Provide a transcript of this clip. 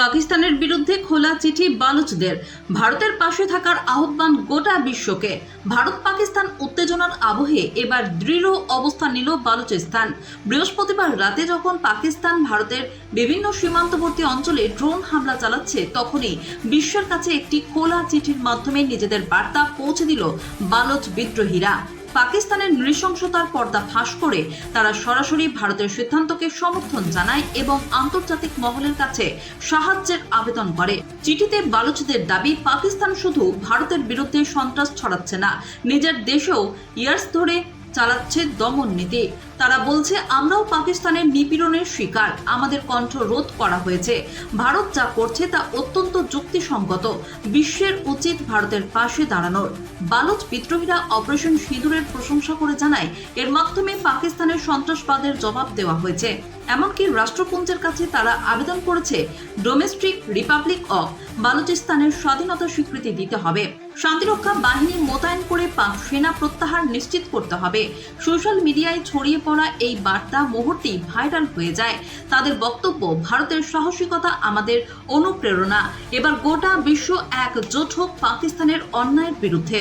পাকিস্তানের বিরুদ্ধে খোলা চিঠি বালুচদের। ভারতের পাশে থাকার আহ্বান গোটা বিশ্বকে। ভারত পাকিস্তান উত্তেজনার আবহে এবার দৃঢ় অবস্থান নিল বালুচিস্তান। বৃহস্পতিবার রাতে যখন পাকিস্তান ভারতের বিভিন্ন সীমান্তবর্তী অঞ্চলে ড্রোন হামলা চালাচ্ছে, তখনই বিশ্বের কাছে একটি খোলা চিঠির মাধ্যমে নিজেদের বার্তা পৌঁছে দিল বালুচ বিদ্রোহীরা। পাকিস্তানের নৃশংসতার পর্দা ফাঁস করে তারা সরাসরি ভারতের সিদ্ধান্তকে সমর্থন জানায় এবং আন্তর্জাতিক মহলের কাছে সাহায্যের আবেদন করে। চিঠিতে বালুচদের দাবি, পাকিস্তান শুধু ভারতের বিরুদ্ধে সন্ত্রাস ছড়াচ্ছে না, নিজের দেশেও ইয়ার্স ধরে চালাচ্ছে দমন নীতি। তারা বলছে, আমরাও পাকিস্তানের নিপীড়নের শিকার। আমাদের কণ্ঠ রোধ করা হয়েছে। ভারত যা করছে তা অত্যন্ত যুক্তিসঙ্গত। বিশ্বের উচিত ভারতের পাশে দাঁড়ানোর। বালুচ বিদ্রোহীরা অপারেশন সিঁদুরের প্রশংসা করে জানায়, এর মাধ্যমে পাকিস্তানের সন্ত্রাসবাদের জবাব দেওয়া হয়েছে। এমনকি রাষ্ট্রপুঞ্জের কাছে তারা আবেদন করেছে, ডোমেস্টিক রিপাবলিক অফ বালুচিস্তানের স্বাধীনতা স্বীকৃতি দিতে হবে। শান্তিরক্ষা বাহিনী মোতায়েন করে পাক সেনা প্রত্যাহার নিশ্চিত করতে হবে। সোশ্যাল মিডিয়ায় ছড়িয়ে পড়া এই বার্তা মুহূর্তেই ভাইরাল হয়ে যায়। তাদের বক্তব্য, ভারতের সাহসিকতা আমাদের অনুপ্রেরণা। এবার গোটা বিশ্ব একজোট হোক পাকিস্তানের অন্যায়ের বিরুদ্ধে।